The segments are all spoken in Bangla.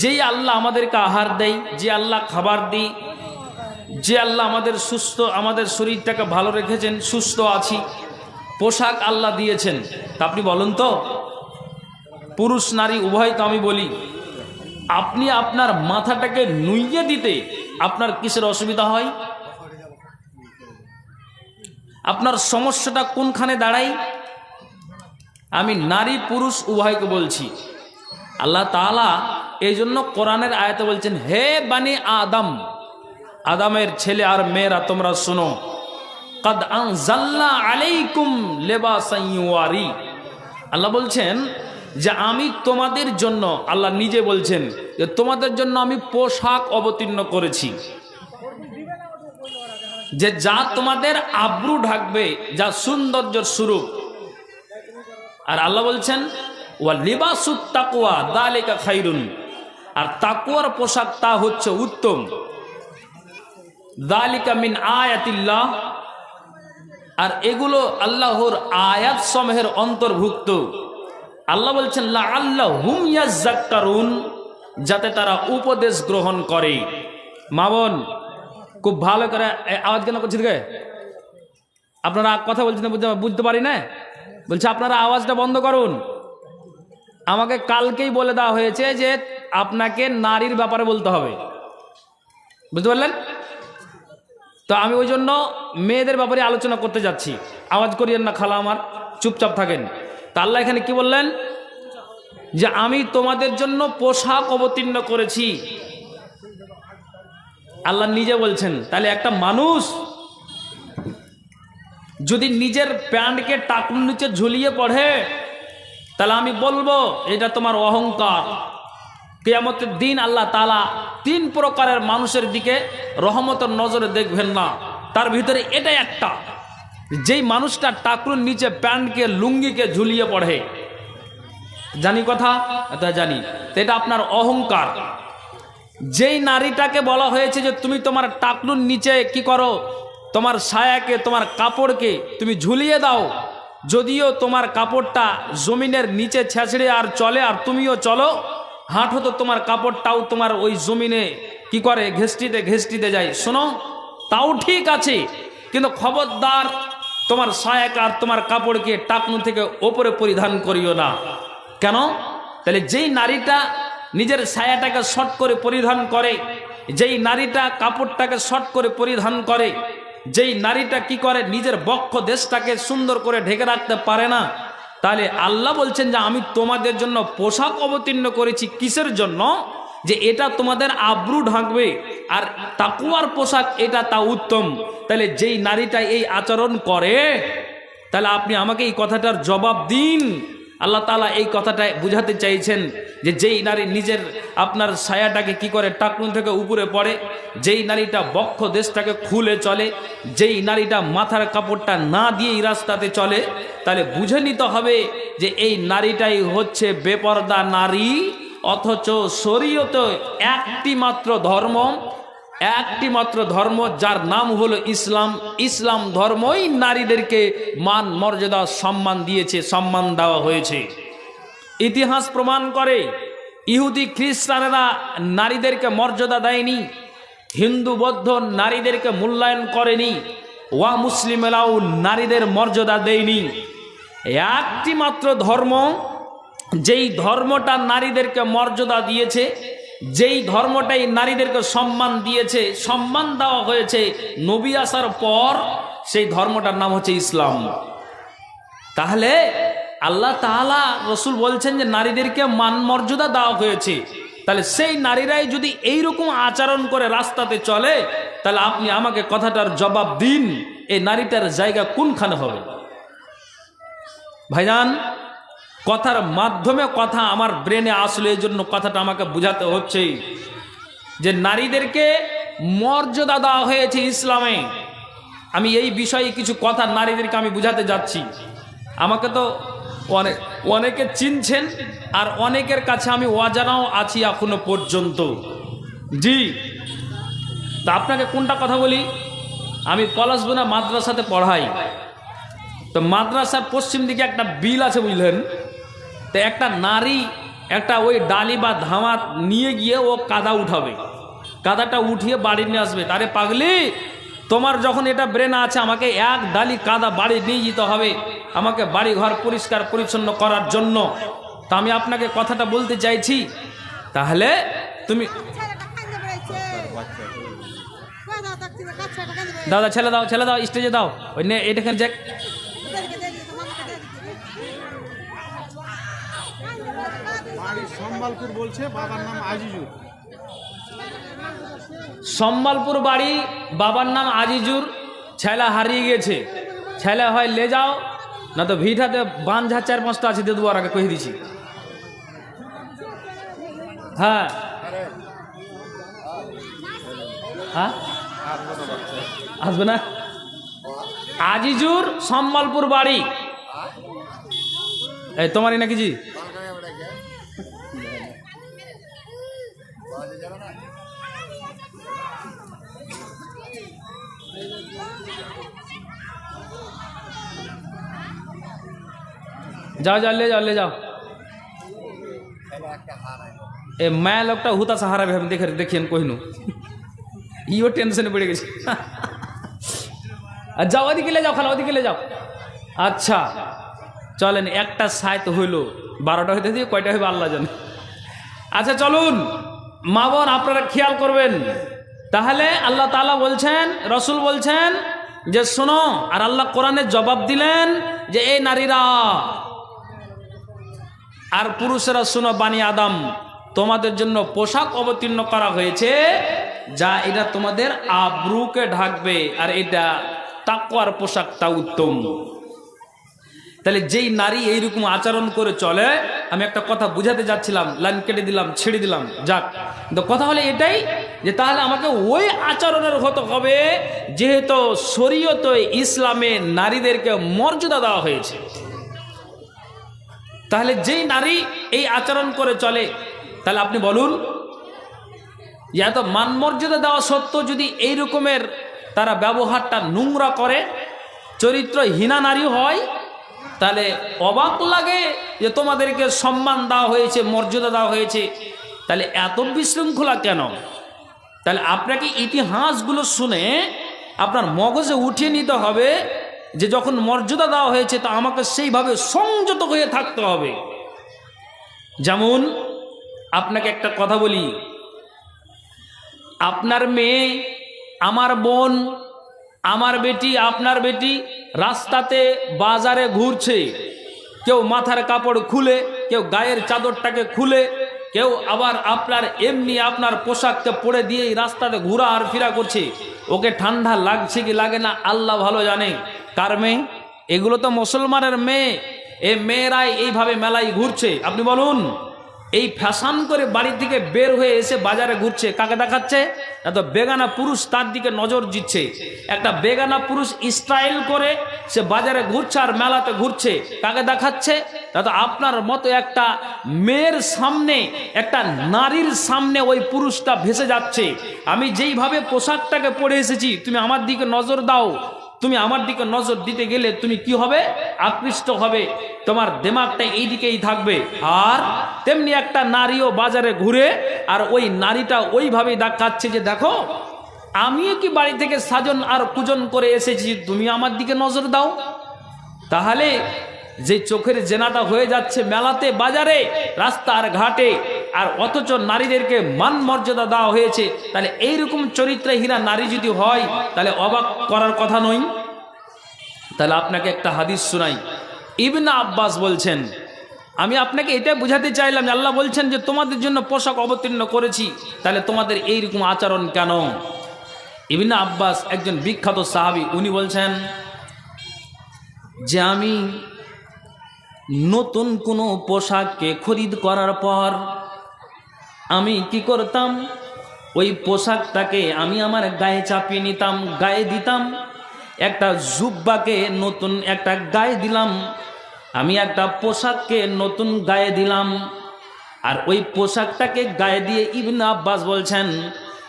যেই আল্লাহ আমাদেরকে আহার দেয়, যে আল্লাহ খাবার দিই, যে আল্লাহ আমাদের সুস্থ, আমাদের শরীরটাকে ভালো রেখেছেন, সুস্থ আছি, পোশাক আল্লাহ দিয়েছেন। তা আপনি বলুন তো, পুরুষ নারী উভয় তো আমি বলি, আপনি আপনার মাথাটাকে নুইয়ে দিতে আপনার কিসের অসুবিধা হয়? আপনার সমস্যাটা কোনখানে দাঁড়ায়? আমি নারী, পুরুষ উভয়কে বলছি। আল্লাহ তাআলা এই জন্য কোরআনের আয়াতে বলছেন, হে বানি আদম, আদামের ছেলে আর মেয়েরা, তোমরা শোনো আল্লাহ বলছেন যে, আমি তোমাদের জন্য, আল্লাহ নিজে বলছেন, যে, তোমাদের জন্য আমি পোশাক অবতীর্ণ করেছি। যে, যা তোমাদের আব্রু ঢাকবে, যা সৌন্দর্যের স্বরূপ। আর আল্লাহ বলছেন, ওয়া লিবাসুত তাকুয়া দালিকা খাইরুন। আর তাকুয়ার পোশাক তা হচ্ছে উত্তম। দালিকা মিন আয়াতিল্লাহ। আর এগুলো আল্লাহর আয়াত সমূহের অন্তর্ভুক্ত। আল্লাহ বলছেন লা আল্লাহ হুম ইয়াজ্জাক্কারুন, যাতে তারা উপদেশ গ্রহণ করে। মামন খুব ভালো করে আওয়াজ কেন করছি দিকে আপনারা কথা বলছেন বুঝতে পারি না? বলছে, আপনারা আওয়াজটা বন্ধ করুন। আমাকে কালকেই বলে দেওয়া হয়েছে যে আপনাকে নারীর ব্যাপারে বলতে হবে। বুঝতে পারলেন? তো আমি ওই জন্য মেয়েদের ব্যাপারে আলোচনা করতে যাচ্ছি। আওয়াজ করিয়েন না, খালা আমার, চুপচাপ থাকেন। তা আল্লাহ এখানে কি বললেন? যে আমি তোমাদের জন্য পোশাক অবতীর্ণ করেছি। আল্লাহ নিজে বলছেন, তাহলে একটা মানুষ যদি নিজের প্যান্টকে টাকুর নিচে ঝুলিয়ে পড়ে তাহলে আমি বলব, এটা তোমার অহংকার। কেয়ামতের দিন আল্লাহ তালা তিন প্রকারের মানুষের দিকে রহমতের নজরে দেখবেন না। তার ভিতরে এটা একটা। যেই মানুষটা টাকরুর নিচে প্যান্টকে, লুঙ্গিকে ঝুলিয়ে পড়ে। জানি কথা? এটা জানি। এটা আপনার অহংকার। যেই নারীটাকে বলা হয়েছে যে তুমি তোমার টাকলুর নিচে কি করো? তোমার সায়াকে, তোমার কাপড়কে তুমি ঝুলিয়ে দাও। যদিও তোমার কাপড়টা জমিনের নিচে ছেঁচড়ে আর চলে, আর তুমিও চলো, হাঁটো তো তোমার কাপড়টাও তোমার ওই জমিনে কি করে, ঘেষ্টিতে ঘেষ্টিতে যায়। শোনো, তাও ঠিক আছে, কিন্তু খবরদার তোমার ছায়াকে আর তোমার কাপড়কে টাকনু থেকে ওপরে পরিধান করিও না। কেন? তাহলে যেই নারীটা নিজের সায়াটাকে শর্ট করে পরিধান করে, যেই নারীটা কাপড়টাকে শর্ট করে পরিধান করে যেই নারীটা কি করে নিজের বক্ষ দেশটাকে সুন্দর করে ঢেকে রাখতে পারে না, তাহলে আল্লাহ বলছেন যে আমি তোমাদের জন্য পোশাক অবতীর্ণ করেছি কিসের জন্য? যে এটা তোমাদের আব্রু ঢাকবে আর তাকুয়ার পোশাক এটা তা উত্তম। তাহলে যেই নারীটা এই আচরণ করে, তাহলে আপনি আমাকে এই কথাটার জবাব দিন। আল্লাহ তালা এই কথাটা বুঝাতে চাইছেন যে যেই নারী নিজের আপনার ছায়াটাকে কি করে টাকুন থেকে উপরে পড়ে, যেই নারীটা বক্ষ দেশটাকে খুলে চলে, যেই নারীটা মাথার কাপড়টা না দিয়েই রাস্তাতে চলে, তাহলে বুঝে নিতে হবে যে এই নারীটাই হচ্ছে বেপর্দা নারী, অথচ শরীয়ত একটি মাত্র ধর্ম একটি মাত্র ধর্ম যার নাম হলো ইসলাম। ইসলাম ধর্মই নারীদেরকে মান, মর্যাদা, সম্মান দিয়েছে, সম্মান দেওয়া হয়েছে। ইতিহাস প্রমাণ করে, ইহুদি খ্রিস্টানেরা নারীদেরকে মর্যাদা দেয়নি, হিন্দু, বৌদ্ধ নারীদেরকে মূল্যায়ন করেনি, ওয়া মুসলিমেরাও নারীদের মর্যাদা দেয়নি। একটি মাত্র ধর্ম, যেই ধর্মটা নারীদেরকে মর্যাদা দিয়েছে যেই ধর্মটাই নারীদেরকে সম্মান দিয়েছে, সম্মান দেওয়া হয়েছে নবী আসার পর, সেই ধর্মটার নাম হচ্ছে ইসলাম। তাহলে আল্লাহ তাআলা, রসুল বলছেন যে নারীদেরকে মান মর্যাদা দেওয়া হয়েছে। তাহলে সেই নারীরাই যদি এইরকম আচরণ করে রাস্তাতে চলে, তাহলে আপনি আমাকে কথাটার জবাব দিন, এই নারীটার জায়গা কোনখানে হবে? ভাইজান কথার মাধ্যমে কথা আমার ব্রেনে আসলে এই জন্য কথাটা আমাকে বুঝাতে হচ্ছে। যে নারীদেরকে মর্যাদা দেওয়া হয়েছে ইসলামে। আমি এই বিষয়ে কিছু কথা নারীদেরকে আমি বুঝাতে যাচ্ছি। আমাকে তো অনেক অনেকে চিনছেন, আর অনেকের কাছে আমি অজানাও আছি এখনও পর্যন্ত। জি, তা আপনাকে কোনটা কথা বলি? আমি পলাশবোনা মাদ্রাসাতে পড়াই। তো মাদ্রাসার পশ্চিম দিকে একটা বিল আছে, বুঝলেন? তো একটা নারী একটা ওই ডালি বা ধামা নিয়ে গিয়ে ও কাদা উঠাবে। কাদাটা উঠিয়ে বাড়ি নিয়ে আসবে। তারে পাগলি তোমার যখন এটা ব্রেন আছে আমাকে এক ডালি কাদা বাড়ি নিয়ে যেতে হবে। আমাকে বাড়ি ঘর পরিষ্কার পরিচ্ছন্ন করার জন্য। তা আমি আপনাকে কথাটা বলতে চাইছি। তাহলে তুমি দাদা ছেলে দাও ছেলে দাও স্টেজে দাও। ওই নে এটাখানে যাক ওদেরকে দিয়ে দিতে মামাকে দিয়ে দিতে বাড়ি সম্বলপুর বলছে, বাবার নাম আজিজুর। সম্বলপুর বাড়ি, বাবার নাম আজিজুর, ছেলা হারিয়ে গেছে। ছেলে হয় লে যাও না তো ভিটাতে বাঁধা চার পাঁচটা আছে দিয়ে আর আগে কয়ে দিছি। হ্যাঁ। হ্যাঁ? আসবে না? আজিজুর সম্বলপুর বাড়ি। তোমারই নাকি জি? যাও যা লে যাও লে যাও এ মায়া লোকটা হুতা সাহারা ভাবে দেখে দেখিয়েন কহিনু ইও টেনশনে বেড়ে গেছে আর যাও ওদিকে লে যাও খালা ওদিকে লে যাও আচ্ছা চলেন একটা সাইত হইল বারোটা হইতে দিয়ে কয়টা হইবে আল্লাহ জানে আচ্ছা চলুন মা বোন আপনারা খেয়াল করবেন তাহলে আল্লাহ তালা বলছেন রসুল বলছেন যে শোনো আর আল্লাহ কোরআনে জবাব দিলেন যে এই নারীরা আর পুরুষেরা শুনো বাণী আদম, তোমাদের জন্য পোশাক অবতীর্ণ করা হয়েছে, যা এটা তোমাদের আব্রুকে ঢাকবে, আর এটা তাকুয়ার পোশাকটা উত্তম। তাহলে যেই নারী এইরকম আচরণ করে চলে, আমি একটা কথা বুঝাতে যাচ্ছিলাম, লাইন কেটে দিলাম, ছেড়ে দিলাম, যাক। কিন্তু কথা হলে এটাই, যে তাহলে আমাকে ওই আচরণের হতে হবে, যেহেতু শরীয়ত ইসলামে নারীদেরকে মর্যাদা দেওয়া হয়েছে। তাহলে যেই নারী এই আচরণ করে চলে, তাহলে আপনি বলুন যে এত মানমর্যাদা দেওয়া সত্ত্বেও যদি এই রকমের তারা ব্যবহারটা নোংরা করে, চরিত্র হীনা নারী হয়, তাহলে অবাক লাগে যে তোমাদেরকে সম্মান দেওয়া হয়েছে, মর্যাদা দেওয়া হয়েছে। তাহলে এত বিশৃঙ্খলা কেন? তাহলে আপনাকে ইতিহাসগুলো শুনে আপনার মগজে উঠিয়ে নিতে হবে যে যখন মর্যাদা দেওয়া হয়েছে, তা আমাকে সেইভাবে সংযত হয়ে থাকতে হবে। যেমন, আপনাকে একটা কথা বলি। আপনার মেয়ে, আমার বোন, আমার বেটি, আপনার বেটি রাস্তাতে বাজারে ঘুরছে। কেউ মাথার কাপড় খুলে, কেউ গায়ের চাদরটাকে খুলে, কেউ আবার আপনার এমনি আপনার পোশাককে পরে দিয়ে এই রাস্তাতে ঘোরা আর ফিরা করছে। ওকে ঠান্ডা লাগছে কি লাগে না, আল্লাহ ভালো জানে। কার মেয়ে? এগুলো তো মুসলমানের মেয়ে। এ মেয়েরাই এইভাবে মেলায় ঘুরছে। আপনি বলুন, এই ফ্যাশন করে বাড়ির থেকে বের হয়ে এসে বাজারে ঘুরছে, কাকে দেখাচ্ছে? এত বেগানা পুরুষ তার দিকে নজর দিচ্ছে। একটা বেগানা পুরুষ স্টাইল করে সে বাজারে ঘুরছে আর মেলাতে ঘুরছে, কাকে দেখাচ্ছে? তো আপনার মতো একটা মেয়ের সামনে, একটা নারীর সামনে ওই পুরুষটা ভেসে যাচ্ছে। আমি যেইভাবে পোশাকটাকে পরে এসেছি, তুমি আমার দিকে নজর দাও। তুমি আমার দিকে নজর দিতে গেলে তুমি কি হবে? আকৃষ্ট হবে। তোমার দেমাগটা এই দিকেই থাকবে। আর তেমনি একটা নারীও বাজারে ঘুরে আর ওই নারীটা ওইভাবেই দেখাচ্ছে যে, দেখো, আমিও কি বাড়ি থেকে সাজন আর কুজন করে এসেছি? তুমি আমার দিকে নজর দাও। তাহলে যে চোখের জেনাটা হয়ে যাচ্ছে মেলাতে, বাজারে, রাস্তার ঘাটে আর অথচ নারীদেরকে মান মর্যাদা দেওয়া হয়েছে, তাহলে এইরকম চরিত্রহীনা নারী যদি হয়, তাহলে অবাক করার কথা নয়। তাহলে আপনাকে একটা হাদিস শোনাই। ইবনা আব্বাস বলছেন, আমি আপনাকে এটা বোঝাতে চাইলাম আল্লাহ বলছেন যে তোমাদের জন্য পোশাক অবতীর্ণ করেছি, তাহলে তোমাদের এইরকম আচরণ কেন? ইবনা আব্বাস একজন বিখ্যাত সাহাবি, উনি বলছেন যে আমি নতুন কোনো পোশাককে খরিদ করার পর আমি কি করতাম? ওই পোশাকটাকে আমি আমার গায়ে চাপিয়ে নিতাম, গায়ে দিতাম। একটা জুব্বাকে নতুন একটা গায়ে দিলাম। আমি একটা পোশাককে নতুন গায়ে দিলাম। আর ওই পোশাকটাকে গায়ে দিয়ে ইবনে আব্বাস বলছেন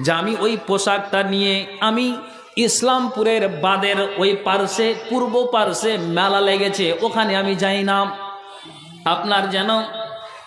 যে আমি ওই পোশাকটা নিয়ে আমি ইসলামপুরের বাদের ওই পার্শ্বে, পূর্ব পার্শ্বে মেলা লেগেছে, ওখানে আমি যাই না। আপনার যেন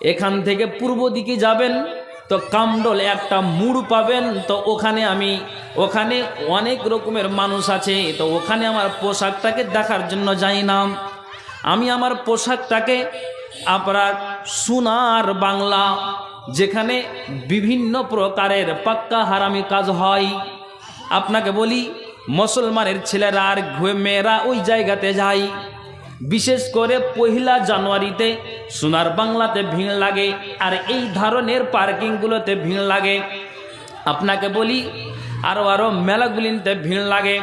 এখান থেকে পূর্ব দিকে যাবেন তো কামডল একটা মুড় পাবেন, তো ওখানে আমি, ওখানে অনেক রকমের মানুষ আছে, তো ওখানে আমার পোশাকটাকে দেখার জন্য যাই না। আমি আমার পোশাকটাকে আপনার সোনার বাংলা, যেখানে বিভিন্ন প্রকারের পাক্কা হারামি কাজ হয়। আপনাকে বলি, মুসলমানের ছেলেরা আর মেয়েরা ওই জায়গাতে যায়। বিশেষ করে পহিলা জানুয়ারিতে সোনার বাংলাতে ভিড় লাগে আর এই ধরনের পার্কিংগুলোতে ভিড় লাগে। আপনাকে বলি আরও আরও মেলাগুলিতে ভিড় লাগে।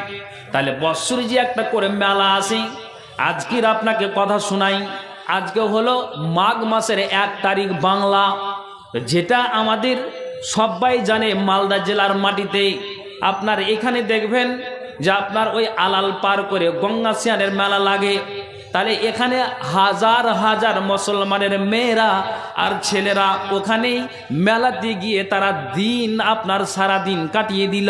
তাহলে বৎসরে যে একটা করে মেলা আসে আজকের আপনাকে কথা শোনাই। আজকে হলো মাঘ মাসের এক তারিখ বাংলা, যেটা আমাদের সবাই জানে মালদা জেলার মাটিতে। আপনার এখানে দেখবেন যে আপনার ওই আলাল পার করে গঙ্গা সিয়ানের মেলা লাগে। তাহলে এখানে হাজার হাজার মুসলমানের মেয়েরা আর ছেলেরা ওখানেই মেলাতে গিয়ে তারা দিন আপনার সারা দিন কাটিয়ে দিল।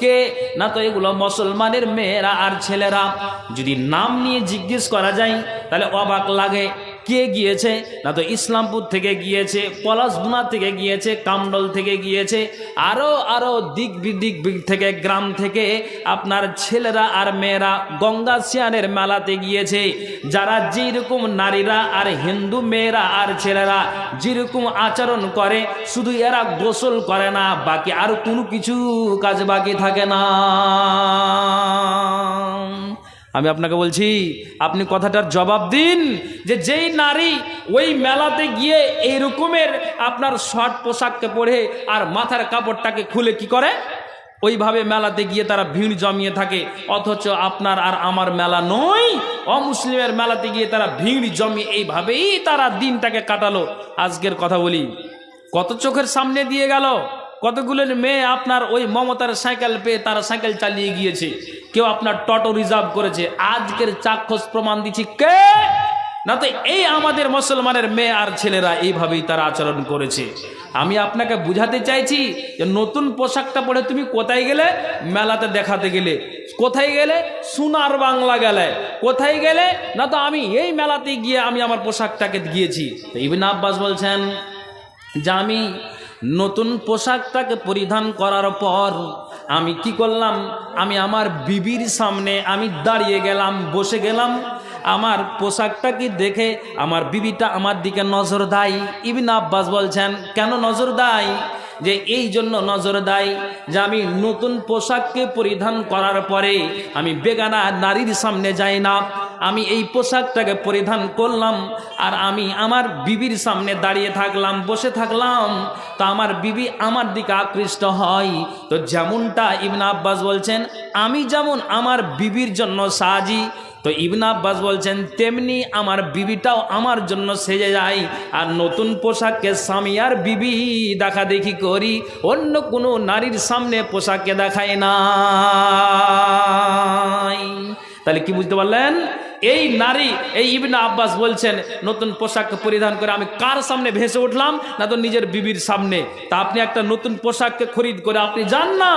কে? না তো এগুলো মুসলমানের মেয়েরা আর ছেলেরা। যদি নাম নিয়ে জিজ্ঞেস করা যায়, তাহলে অবাক লাগে। কে গিয়েছে? না তো ইসলামপুর থেকে গিয়েছে পলাশবুনা থেকে গিয়েছে কামডল থেকে গিয়েছে আরও আরও দিক বিদিক থেকে, গ্রাম থেকে আপনার ছেলেরা আর মেয়েরা গঙ্গা সিয়ানের মেলাতে গিয়েছে। যারা যেরকম নারীরা আর হিন্দু মেয়েরা আর ছেলেরা যেরকম আচরণ করে, শুধু এরা গোসল করে না, বাকি আর কোনো কিছু কাজ বাকি থাকে না। আমি আপনাকে বলছি, আপনি কথাটার জবাব দিন যে যেই নারী ওই মেলাতে গিয়ে এই রকমের আপনার শর্ট পোশাককে পরে আর মাথার কাপড়টাকে খুলে কি করে? ওইভাবে মেলাতে গিয়ে তারা ভিড় জমিয়ে থাকে, অথচ আপনার আর আমার মেলা নয়, অমুসলিমের মেলাতে গিয়ে তারা ভিড় জমিয়ে এইভাবেই তারা দিনটাকে কাটালো। আজকের কথা বলি, কত চোখের সামনে দিয়ে গেল? কতগুলো মেয়ে আপনার ওই মমতার সাইকেল পেয়ে তারা সাইকেল চালিয়ে গিয়েছে? কেউ আপনার টটো রিজার্ভ করেছে। আজকের চাক্ষুষ প্রমাণ দিচ্ছি কে? না তো এই আমাদের মুসলমানের মেয়ে আর ছেলেরা এইভাবেই তারা আচরণ করেছে। আমি আপনাকে বুঝাতে চাইছি যে নতুন পোশাকটা পরে তুমি কোথায় গেলে? মেলাতে দেখাতে গেলে। কোথায় গেলে? সোনার বাংলা গেলে। কোথায় গেলে? না তো আমি এই মেলাতে গিয়ে আমি আমার পোশাকটাকে গিয়েছি। ইবিন আব্বাস বলছেন যে আমি নতুন পোশাকটাকে পরিধান করার পর আমি কি করলাম? আমি আমার বিবির সামনে আমি দাঁড়িয়ে গেলাম, বসে গেলাম। আমার পোশাকটাকে দেখে আমার বিবিটা আমার দিকে নজর দেয়? ইবিন আব্বাস বলছেন, কেন নজর দেয়? যে এই জন্য নজর দেয় যে আমি নতুন পোশাককে পরিধান করার পরে আমি বেগানা নারীর সামনে যাই না। আমি এই পোশাকটাকে পরিধান করলাম, আর আমি আমার বিবির সামনে দাঁড়িয়ে থাকলাম, বসে থাকলাম। তো আমার বিবি আমার দিকে আকৃষ্ট হয়। তো যেমনটা ইবনা আব্বাস বলছেন, আমি যেমন আমার বিবির জন্য সাজি, তো ইবনা আব্বাস বলছেন, তেমনি আমার বিবিটাও আমার জন্য সেজে যায়। আর নতুন পোশাককে স্বামী আর বিবি দেখা দেখি করি, অন্য কোনো নারীর সামনে পোশাককে দেখায় না তাহলে কি বুঝতে পারলেন? এই নারী, এই ইবনা আব্বাস বলছেন, নতুন পোশাক পরিধান করে আমি কার সামনে ভেসে উঠলাম না তো নিজের বিবির সামনে? তা আপনি একটা নতুন পোশাককে খরিদ করে আপনি যান না।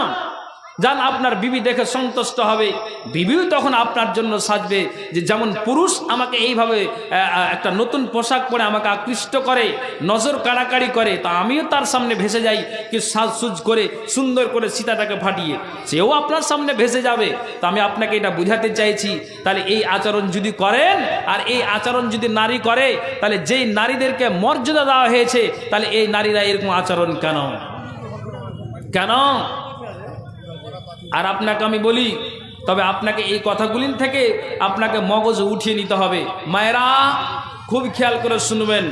যান আপনার বিবি দেখে সন্তুষ্ট হবে। বিবিও তখন আপনার জন্য সাজবে যে যেমন পুরুষ আমাকে এইভাবে একটা নতুন পোশাক পরে আমাকে আকৃষ্ট করে, নজর কাড়াকাড়ি করে, তা আমিও তার সামনে ভেসে যাই কি সাজসুজ করে, সুন্দর করে সীতাটাকে ফাটিয়ে। সেও আপনার সামনে ভেসে যাবে। তা আমি আপনাকে এটা বুঝাতে চাইছি, তাহলে এই আচরণ যদি করেন, আর এই আচরণ যদি নারী করে, তাহলে যেই নারীদেরকে মর্যাদা দেওয়া হয়েছে, তাহলে এই নারীরা এরকম আচরণ কেন? কেন? আর আপনাকে আমি বলি, তবে আপনাকে এই কথাগুলির থেকে আপনাকে মগজ উঠিয়ে নিতে হবে। মায়েরা, খুব খেয়াল করে শুনবেন।